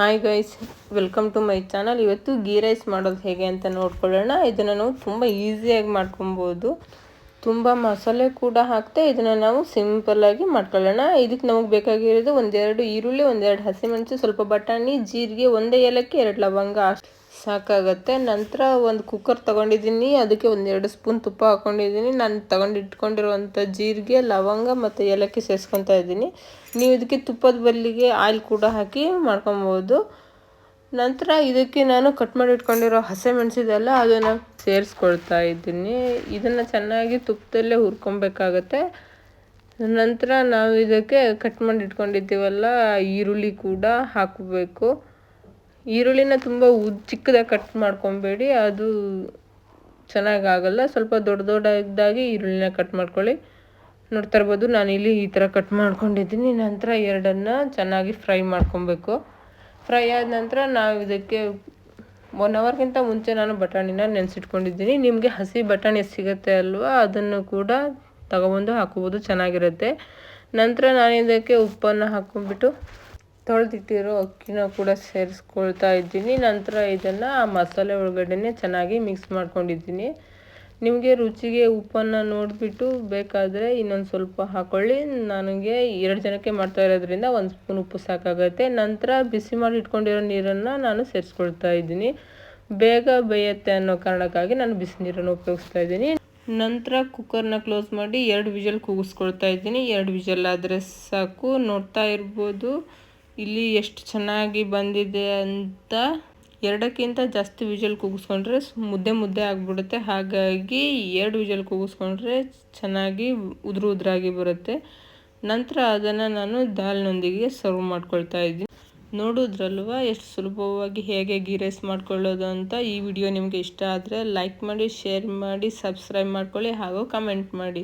Hi guys welcome to my channel ಇವತ್ತು ghee rice ಮಾಡೋದು ಹೇಗೆ ಅಂತ ನೋಡ್ಕೊಳ್ಳೋಣ. ಇದನ್ನು ನಾವು ತುಂಬ ಈಸಿಯಾಗಿ ಮಾಡ್ಕೊಬೋದು. ತುಂಬ ಮಸಾಲೆ ಕೂಡ ಹಾಕ್ತೆ, ಇದನ್ನು ನಾವು ಸಿಂಪಲ್ಲಾಗಿ ಮಾಡ್ಕೊಳ್ಳೋಣ. ಇದಕ್ಕೆ ನಮಗೆ ಬೇಕಾಗಿರೋದು ಒಂದೆರಡು ಈರುಳ್ಳಿ, ಒಂದೆರಡು ಹಸಿಮೆಣಸು, ಸ್ವಲ್ಪ ಬಟಾಣಿ, ಜೀರಿಗೆ, ಒಂದೇ ಏಲಕ್ಕಿ, ಎರಡು ಲವಂಗ ಅಷ್ಟು. ಸಾಕಾಗತ್ತೆ. ನಂತರ ಒಂದು ಕುಕ್ಕರ್ ತೊಗೊಂಡಿದ್ದೀನಿ. ಅದಕ್ಕೆ ಒಂದೆರಡು ಸ್ಪೂನ್ ತುಪ್ಪ ಹಾಕ್ಕೊಂಡಿದ್ದೀನಿ ನಾನು ತಗೊಂಡು ಇಟ್ಕೊಂಡಿರುವಂಥ ಜೀರಿಗೆ, ಲವಂಗ ಮತ್ತು ಏಲಕ್ಕಿ ಸೇರಿಸ್ಕೊತಾ ಇದ್ದೀನಿ. ನೀವು ಇದಕ್ಕೆ ತುಪ್ಪದ ಬಲ್ಲಿಗೆ ಆಯಿಲ್ ಕೂಡ ಹಾಕಿ ಮಾಡ್ಕೊಬೋದು. ನಂತರ ಇದಕ್ಕೆ ನಾನು ಕಟ್ ಮಾಡಿಟ್ಕೊಂಡಿರೋ ಹಸೆ ಮೆಣಸಿದೆಲ್ಲ ಅದನ್ನು ಸೇರಿಸ್ಕೊಳ್ತಾ ಇದ್ದೀನಿ. ಇದನ್ನು ಚೆನ್ನಾಗಿ ತುಪ್ಪದಲ್ಲೇ ಹುರ್ಕೊಬೇಕಾಗತ್ತೆ. ನಂತರ ನಾವು ಇದಕ್ಕೆ ಕಟ್ ಮಾಡಿಟ್ಕೊಂಡಿದ್ದೀವಲ್ಲ, ಈರುಳ್ಳಿ ಕೂಡ ಹಾಕಬೇಕು. ಈರುಳ್ಳಿನ ತುಂಬ ಚಿಕ್ಕದಾಗಿ ಕಟ್ ಮಾಡ್ಕೊಬೇಡಿ, ಅದು ಚೆನ್ನಾಗಾಗಲ್ಲ. ಸ್ವಲ್ಪ ದೊಡ್ಡ ದೊಡ್ಡದಾಗಿ ಈರುಳ್ಳಿನ ಕಟ್ ಮಾಡ್ಕೊಳ್ಳಿ. ನೋಡ್ತಾ ಇರ್ಬೋದು ಇಲ್ಲಿ ಈ ಥರ ಕಟ್ ಮಾಡ್ಕೊಂಡಿದ್ದೀನಿ. ನಂತರ ಎರಡನ್ನು ಚೆನ್ನಾಗಿ ಫ್ರೈ ಮಾಡ್ಕೊಬೇಕು. ಫ್ರೈ ಆದ ನಂತರ ನಾವು ಇದಕ್ಕೆ ಒನ್ ಅವರ್ಗಿಂತ ಮುಂಚೆ ನಾನು ಬಟಾಣಿನ ನೆನೆಸಿಟ್ಕೊಂಡಿದ್ದೀನಿ. ನಿಮಗೆ ಹಸಿ ಬಟಾಣಿ ಸಿಗುತ್ತೆ ಅಲ್ವಾ, ಅದನ್ನು ಕೂಡ ತಗೊಬಂದು ಹಾಕೋಬೋದು ಚೆನ್ನಾಗಿರುತ್ತೆ. ನಂತರ ನಾನು ಇದಕ್ಕೆ ಉಪ್ಪನ್ನು ಹಾಕ್ಕೊಂಡ್ಬಿಟ್ಟು ತೊಳೆದಿಟ್ಟಿರೋ ಅಕ್ಕಿನ ಕೂಡ ಸೇರಿಸ್ಕೊಳ್ತಾ ಇದ್ದೀನಿ. ನಂತರ ಇದನ್ನು ಆ ಮಸಾಲೆ ಒಳಗಡೆನೆ ಚೆನ್ನಾಗಿ ಮಿಕ್ಸ್ ಮಾಡ್ಕೊಂಡಿದ್ದೀನಿ. ನಿಮಗೆ ರುಚಿಗೆ ಉಪ್ಪನ್ನು ನೋಡಿಬಿಟ್ಟು ಬೇಕಾದರೆ ಇನ್ನೊಂದು ಸ್ವಲ್ಪ ಹಾಕ್ಕೊಳ್ಳಿ ನನಗೆ ಎರಡು ಜನಕ್ಕೆ ಮಾಡ್ತಾ ಇರೋದ್ರಿಂದ ಒಂದು ಸ್ಪೂನ್ ಉಪ್ಪು ಸಾಕಾಗುತ್ತೆ. ನಂತರ ಬಿಸಿ ಮಾಡಿ ಇಟ್ಕೊಂಡಿರೋ ನೀರನ್ನು ನಾನು ಸೇರಿಸ್ಕೊಳ್ತಾ ಇದ್ದೀನಿ. ಬೇಗ ಬೇಯತ್ತೆ ಅನ್ನೋ ಕಾರಣಕ್ಕಾಗಿ ನಾನು ಬಿಸಿ ನೀರನ್ನು ಉಪಯೋಗಿಸ್ತಾ ಇದ್ದೀನಿ. ನಂತರ ಕುಕ್ಕರ್ನ ಕ್ಲೋಸ್ ಮಾಡಿ ಎರಡು ವಿಜಲ್ ಕೂಗಿಸ್ಕೊಳ್ತಾ ಇದ್ದೀನಿ. ಎರಡು ವಿಜಲ್ ಆದರೆ ಸಾಕು. ನೋಡ್ತಾ ಇರ್ಬೋದು. ಇಲ್ಲಿ ಎಷ್ಟು ಚೆನ್ನಾಗಿ ಬಂದಿದೆ ಅಂತ ಎರಡಕ್ಕಿಂತ ಜಾಸ್ತಿ ವಿಜಲ್ ಕೂಗಿಸ್ಕೊಂಡ್ರೆ ಮುದ್ದೆ ಮುದ್ದೆ ಆಗಿಬಿಡುತ್ತೆ. ಹಾಗಾಗಿ ಎರಡು ವಿಜಲ್ ಕೂಗಿಸ್ಕೊಂಡ್ರೆ ಚೆನ್ನಾಗಿ ಉದುರು ಉದುರಾಗಿ ಬರುತ್ತೆ. ನಂತರ ಅದನ್ನು ನಾನು ದಾಲ್ನೊಂದಿಗೆ ಸರ್ವ್ ಮಾಡ್ಕೊಳ್ತಾ ಇದ್ದೀನಿ. ನೋಡಿದ್ರಲ್ವ ಎಷ್ಟು ಸುಲಭವಾಗಿ ಹೇಗೆ ಗೀ ರೈಸ್ ಮಾಡ್ಕೊಳ್ಳೋದು ಅಂತ? ಈ ವಿಡಿಯೋ ನಿಮಗೆ ಇಷ್ಟ ಆದರೆ ಲೈಕ್ ಮಾಡಿ, ಶೇರ್ ಮಾಡಿ, ಸಬ್ಸ್ಕ್ರೈಬ್ ಮಾಡ್ಕೊಳ್ಳಿ ಹಾಗೂ ಕಮೆಂಟ್ ಮಾಡಿ.